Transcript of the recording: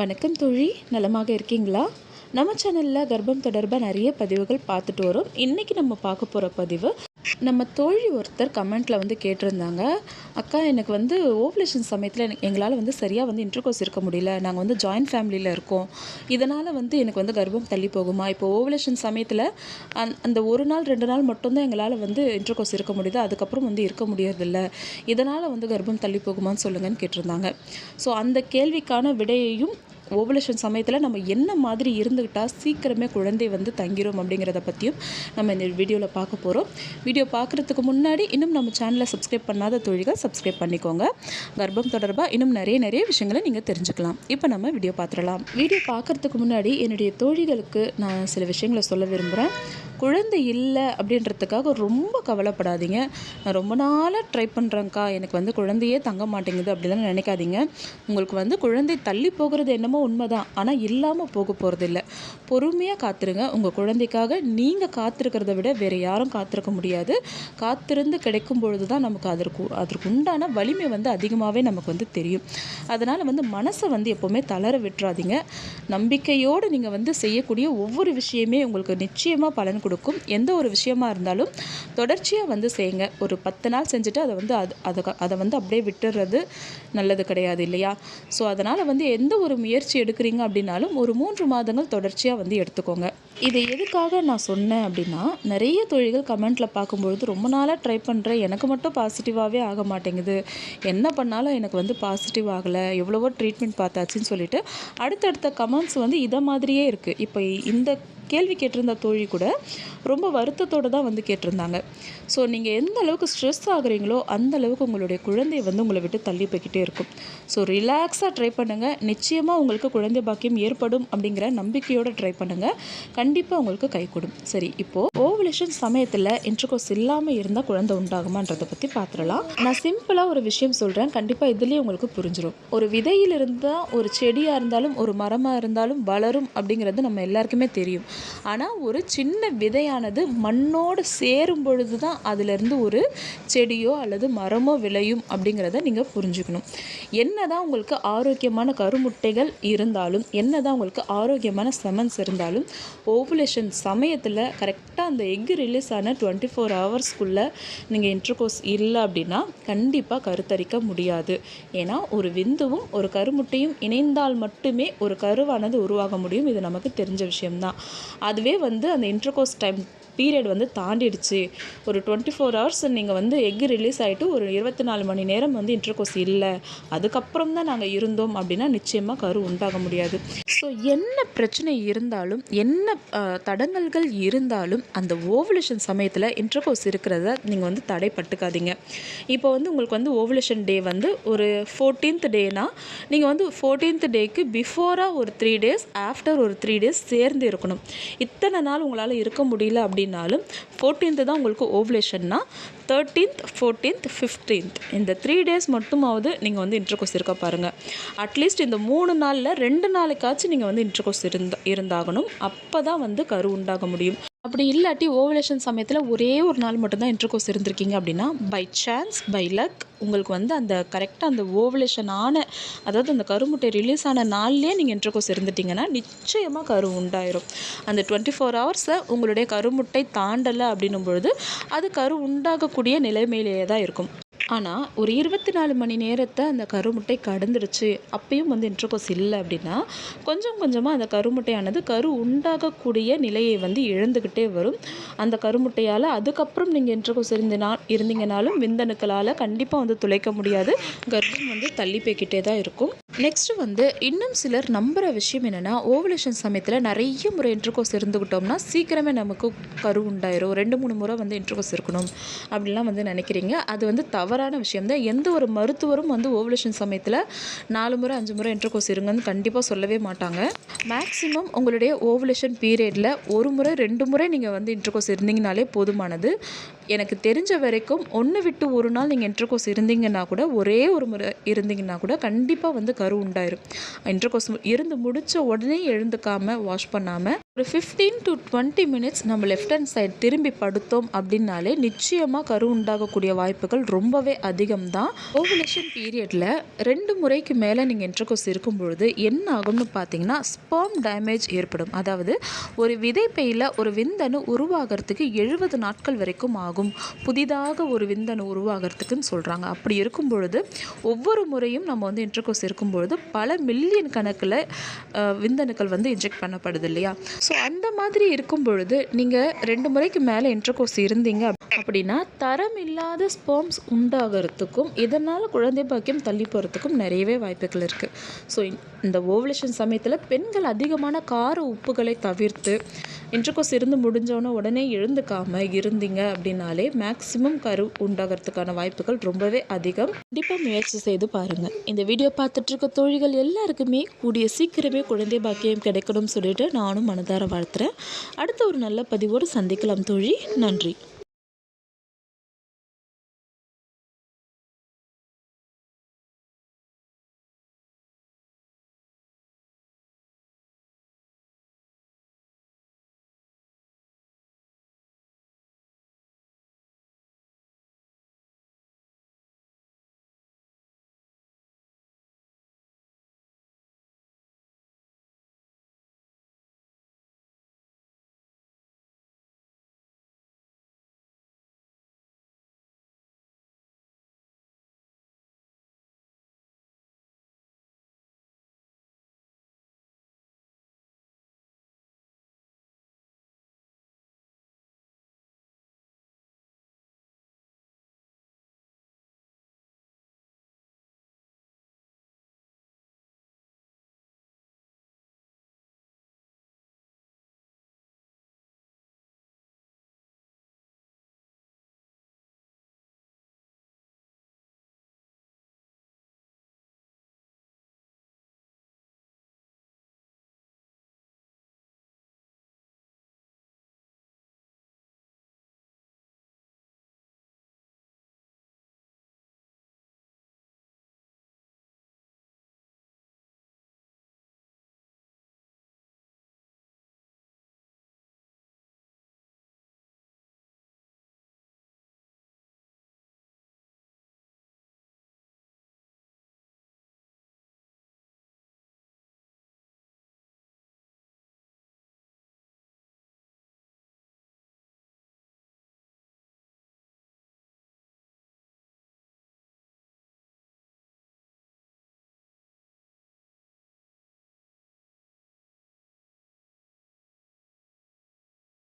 வணக்கம் தோழி. நலமாக இருக்கீங்களா? நம்ம சேனலில் கர்ப்பம் தொடர்பாக நிறைய பதிவுகள் பார்த்துட்டு வரோம். இன்றைக்கி நம்ம பார்க்க போகிற பதிவு நம்ம தோழி ஒருத்தர் கமெண்ட்டில் வந்து கேட்டிருந்தாங்க. அக்கா எனக்கு வந்து ஓவலேஷன் சமயத்தில் எனக்கு எங்களால் வந்து சரியாக வந்து இன்டர்கோர்ஸ் இருக்க முடியல. நாங்கள் வந்து ஜாயின்ட் ஃபேமிலியில் இருக்கோம். இதனால் வந்து எனக்கு வந்து கர்ப்பம் தள்ளி போகுமா? இப்போ ஓவலேஷன் சமயத்தில் அந் அந்த ஒரு நாள் ரெண்டு நாள் மட்டும்தான் எங்களால் வந்து இன்டர்கோர்ஸ் இருக்க முடியுது. அதுக்கப்புறம் வந்து இருக்க முடியறதில்ல. இதனால் வந்து கர்ப்பம் தள்ளி போகுமான்னு சொல்லுங்கன்னு கேட்டிருந்தாங்க. ஸோ அந்த கேள்விக்கான விடையையும் ஓவலேஷன் சமயத்தில் நம்ம என்ன மாதிரி இருந்துக்கிட்டால் சீக்கிரமே குழந்தை வந்து தங்கிரும் அப்படிங்கிறத பற்றியும் நம்ம இந்த வீடியோவில் பார்க்க போகிறோம் வீடியோ பார்க்குறதுக்கு முன்னாடி இன்னும் நம்ம சேனலை சப்ஸ்கிரைப் பண்ணாத தொழில்கள் சப்ஸ்கிரைப் பண்ணிக்கோங்க. கர்ப்பம் தொடர்பாக இன்னும் நிறைய நிறைய விஷயங்களை நீங்கள் தெரிஞ்சுக்கலாம். இப்போ நம்ம வீடியோ பார்த்துடலாம். வீடியோ பார்க்குறதுக்கு முன்னாடி என்னுடைய தோழிகளுக்கு நான் சில விஷயங்களை சொல்ல விரும்புகிறேன் குழந்தை இல்லை அப்படின்றதுக்காக ரொம்ப கவலைப்படாதீங்க. நான் ரொம்ப நாளாக ட்ரை பண்ணுறேங்க்கா எனக்கு வந்து குழந்தையே தங்க மாட்டேங்குது அப்படிலாம் நினைக்காதீங்க. உங்களுக்கு வந்து குழந்தை தள்ளி போகிறது என்னமோ உண்மைதான். ஆனால் இல்லாமல் போக போகிறதில்ல பொறுமையாக காத்துருங்க. உங்கள் குழந்தைக்காக நீங்கள் காத்திருக்கிறத விட வேறு யாரும் காத்திருக்க முடியாது. காத்திருந்து கிடைக்கும் பொழுது தான் நமக்கு அதற்கு அதற்கு உண்டான வலிமை வந்து அதிகமாகவே நமக்கு வந்து தெரியும். அதனால் வந்து மனசை வந்து எப்போவுமே தளர விட்டுறாதீங்க. நம்பிக்கையோடு நீங்கள் வந்து செய்யக்கூடிய ஒவ்வொரு விஷயமே உங்களுக்கு நிச்சயமாக பலன் கொடுக்கும். எந்த ஒரு விஷயமா இருந்தாலும் தொடர்ச்சியாக வந்து செய்யுங்க. ஒரு பத்து நாள் செஞ்சுட்டு அதை வந்து அது அதை அதை வந்து அப்படியே விட்டுறது நல்லது கிடையாது இல்லையா? ஸோ அதனால் வந்து எந்த ஒரு முயற்சி எடுக்கிறீங்க அப்படின்னாலும் ஒரு மூன்று மாதங்கள் தொடர்ச்சியாக வந்து எடுத்துக்கோங்க. இதை எதுக்காக நான் சொன்னேன் அப்படின்னா நிறைய தொழில்கள் கமெண்ட்டில் பார்க்கும்பொழுது ரொம்ப நாளாக ட்ரை பண்ணுறேன் எனக்கு மட்டும் பாசிட்டிவாகவே ஆக மாட்டேங்குது. என்ன பண்ணாலும் எனக்கு வந்து பாசிட்டிவ் ஆகலை. எவ்வளவோ ட்ரீட்மெண்ட் பார்த்தாச்சுன்னு சொல்லிட்டு அடுத்தடுத்த கமெண்ட்ஸ் வந்து இதை மாதிரியே இருக்குது இப்போ இந்த கேள்வி கேட்டிருந்த தோழி கூட ரொம்ப வருத்தத்தோடு தான் வந்து கேட்டிருந்தாங்க. ஸோ நீங்கள் எந்த அளவுக்கு ஸ்ட்ரெஸ் ஆகுறீங்களோ அந்த அளவுக்கு உங்களுடைய குழந்தை வந்து உங்களை விட்டு தள்ளி போய்கிட்டே இருக்கும். ஸோ ரிலாக்ஸாக ட்ரை பண்ணுங்கள் நிச்சயமாக உங்களுக்கு குழந்தை பாக்கியம் ஏற்படும் அப்படிங்கிற நம்பிக்கையோடு ட்ரை பண்ணுங்கள் கண்டிப்பாக உங்களுக்கு கை கொடும். சரி இப்போது ஓவலேஷன் சமயத்தில் இன்ட்ரகோஸ் இல்லாமல் இருந்தால் குழந்தை உண்டாகுமான்றதை பற்றி பார்த்துடலாம் நான் சிம்பிளாக ஒரு விஷயம் சொல்கிறேன் கண்டிப்பாக இதுலேயே உங்களுக்கு புரிஞ்சிடும் ஒரு விதையில் இருந்தால் ஒரு செடியாக இருந்தாலும் ஒரு மரமாக இருந்தாலும் வளரும் அப்படிங்கிறது நம்ம எல்லாருக்குமே தெரியும். ஆனால் ஒரு சின்ன விதையானது மண்ணோடு சேரும் பொழுது தான் அதிலிருந்து ஒரு செடியோ அல்லது மரமோ விளையும் அப்படிங்கிறத நீங்கள் புரிஞ்சுக்கணும். என்ன தான் உங்களுக்கு ஆரோக்கியமான கருமுட்டைகள் இருந்தாலும் என்ன தான் உங்களுக்கு ஆரோக்கியமான செமன்ஸ் இருந்தாலும் ஓவுலேஷன் சமயத்தில் கரெக்டாக அந்த எக் ரிலீஸ் ஆன டுவெண்ட்டி ஃபோர் ஹவர்ஸ்க்குள்ளே நீங்கள் இன்டர்கோர்ஸ் இல்லை அப்படின்னா கண்டிப்பாக கருத்தரிக்க முடியாது. ஏன்னா ஒரு விந்துவும் ஒரு கருமுட்டையும் இணைந்தால் மட்டுமே ஒரு கருவானது உருவாக முடியும். இது நமக்கு தெரிஞ்ச விஷயம்தான். அதுவே வந்து அந்த இன்டர்கோர்ஸ் டைம் பீரியட் வந்து தாண்டிடுச்சு. ஒரு டுவெண்ட்டி ஃபோர் ஹவர்ஸ் நீங்கள் வந்து எக் ரிலீஸ் ஆகிட்டு ஒரு இருபத்தி நாலு மணி நேரம் வந்து இன்டர்கோஸ் இல்லை. அதுக்கப்புறம் தான் நாங்கள் இருந்தோம் அப்படின்னா நிச்சயமாக கரு உண்டாக முடியாது. ஸோ என்ன பிரச்சனை இருந்தாலும் என்ன தடங்கல்கள் இருந்தாலும் அந்த ஓவலேஷன் சமயத்தில் இன்டர்கோர்ஸ் இருக்கிறத நீங்கள் வந்து தடைப்பட்டுக்காதீங்க. இப்போ வந்து உங்களுக்கு வந்து ஓவலேஷன் டே வந்து ஒரு ஃபோர்டீன்த் டேனா நீங்கள் வந்து ஃபோர்டீன்த் டேக்கு பிஃபோராக ஒரு த்ரீ டேஸ் ஆஃப்டர் ஒரு த்ரீ டேஸ் சேர்ந்து இருக்கணும். இத்தனை நாள் உங்களால் இருக்க முடியல அப்படின்னாலும் ஃபோர்டீன்த்து தான் உங்களுக்கு ஓவலேஷன்னா தேர்ட்டீன்த் ஃபோர்டீன்த் ஃபிஃப்டீன்த் இந்த த்ரீ டேஸ் மட்டுமாவது நீங்கள் வந்து இன்டர்கோர்ஸ் இருக்க பாருங்கள் அட்லீஸ்ட் இந்த மூணு நாளில் ரெண்டு நாளைக்காச்சும் நீங்கள் வந்து இன்டர்கோர்ஸ் இருந்த இருந்தாகணும். அப்போ தான் வந்து கரு உண்டாக முடியும். அப்படி இல்லாட்டி ஓவலேஷன் சமயத்தில் ஒரே ஒரு நாள் மட்டும்தான் இன்டர்கோர்ஸ் இருந்திருக்கீங்க அப்படின்னா பை சான்ஸ் பை லக் உங்களுக்கு வந்து அந்த கரெக்டாக அந்த ஓவலேஷன் ஆன அதாவது அந்த கருமுட்டை ரிலீஸ் ஆன நாள்லேயே நீங்கள் இன்டர்கோர்ஸ் இருந்துட்டிங்கன்னா நிச்சயமாக கரு உண்டாயிரும். அந்த டுவெண்ட்டி ஃபோர் ஹவர்ஸை உங்களுடைய கருமுட்டை தாண்டலை அப்படின்னும் பொழுது அது கரு உண்டாகக்கூடிய நிலைமையிலேயே தான் இருக்கும். ஆனால் ஒரு இருபத்தி நாலு மணி நேரத்தை அந்த கருமுட்டை கடந்துடுச்சு. அப்பயும் வந்து இன்ட்ரகோஸ் இல்லை அப்படின்னா கொஞ்சம் கொஞ்சமாக அந்த கருமுட்டையானது கரு உண்டாகக்கூடிய நிலையை வந்து இழந்துக்கிட்டே வரும். அந்த கருமுட்டையால் அதுக்கப்புறம் நீங்கள் இன்ட்ரகோஸ் இருந்தினா இருந்தீங்கனாலும் விந்தணுக்களால் கண்டிப்பாக வந்து துளைக்க முடியாது. கர்ப்பம் வந்து தள்ளி போய்கிட்டே தான் இருக்கும். நெக்ஸ்ட்டு வந்து இன்னும் சிலர் நம்புகிற விஷயம் என்னென்னா ஓவலேஷன் சமயத்தில் நிறைய முறை இன்டர்கோர்ஸ் இருந்துக்கிட்டோம்னா சீக்கிரமே நமக்கு கரு உண்டாயிரும். ரெண்டு மூணு முறை வந்து இன்டர்கோர்ஸ் இருக்கணும் அப்படிலாம் வந்து நினைக்கிறீங்க. அது வந்து தவறான விஷயம் தான். எந்த ஒரு மருத்துவரும் வந்து ஓவலேஷன் சமயத்தில் நாலு முறை அஞ்சு முறை இன்டர்கோர்ஸ் இருங்கன்னு கண்டிப்பாக சொல்லவே மாட்டாங்க. மேக்ஸிமம் உங்களுடைய ஓவலேஷன் பீரியடில் ஒரு முறை ரெண்டு முறை நீங்கள் வந்து இன்டர்கோர்ஸ் இருந்தீங்கனாலே போதுமானது. எனக்கு தெரிஞ்ச வரைக்கும் ஒன்று விட்டு ஒரு நாள் நீங்கள் இன்டர்கோர்ஸ் இருந்தீங்கன்னா கூட ஒரே ஒரு முறை இருந்தீங்கன்னா கூட கண்டிப்பாக வந்து கரு உண்டாயிரும். இன்டர்கோர்ஸ் இருந்து முடித்த உடனே எழுந்துக்காமல் வாஷ் பண்ணாமல் ஒரு ஃபிஃப்டீன் டு டுவெண்ட்டி மினிட்ஸ் நம்ம லெஃப்ட் ஹேண்ட் சைடு திரும்பி படுத்தோம் அப்படின்னாலே நிச்சயமாக கரு உண்டாகக்கூடிய வாய்ப்புகள் ரொம்பவே அதிகம் தான் ஓவலேஷன் பீரியடில் ரெண்டு முறைக்கு மேலே நீங்கள் இன்டர்கோர்ஸ் இருக்கும் பொழுது என்ன ஆகும்னு பார்த்தீங்கன்னா ஸ்பேம் டேமேஜ் ஏற்படும். அதாவது ஒரு விதைப்பையில் ஒரு விந்தணு உருவாகிறதுக்கு எழுபது நாட்கள் வரைக்கும் ஆகும். புதிதாக ஒரு விந்தணு உருவாகிறதுக்குன்னு சொல்கிறாங்க அப்படி இருக்கும் பொழுது ஒவ்வொரு முறையும் நம்ம வந்து இன்டர்கோர்ஸ் இருக்கும் பொழுது பல மில்லியன் கணக்கில் விந்தணுக்கள் வந்து இன்ஜெக்ட் பண்ணப்படுது இல்லையா? ஸோ அந்த மாதிரி இருக்கும் பொழுது நீங்கள் ரெண்டு முறைக்கு மேலே இன்டர்கோர்ஸ் இருந்தீங்க அப்படின்னா தரம் இல்லாத ஸ்பெர்ம்ஸ் உண்டாகிறதுக்கும் இதனால் குழந்தை பாக்கியம் தள்ளி போகிறதுக்கும் நிறையவே வாய்ப்புகள் இருக்குது ஸோ இந்த ஓவலேஷன் சமயத்தில் பெண்கள் அதிகமான கார உப்புகளை தவிர்த்து இன்டர்கோர்ஸ் இருந்து முடிஞ்சவொன்னே உடனே எழுந்துக்காமல் இருந்தீங்க அப்படின்னாலே மேக்ஸிமம் கரு உண்டாகிறதுக்கான வாய்ப்புகள் ரொம்பவே அதிகம். கண்டிப்பாக முயற்சி செய்து பாருங்கள் இந்த வீடியோ பார்த்துட்டு இருக்க தோழிகள் எல்லாருக்குமே கூடிய சீக்கிரமே குழந்தை பாக்கியம் கிடைக்கணும்னு சொல்லிட்டு நானும் மனதார வாழ்த்துறேன். அடுத்த ஒரு நல்ல பதிவோடு சந்திக்கலாம் தோழி. நன்றி.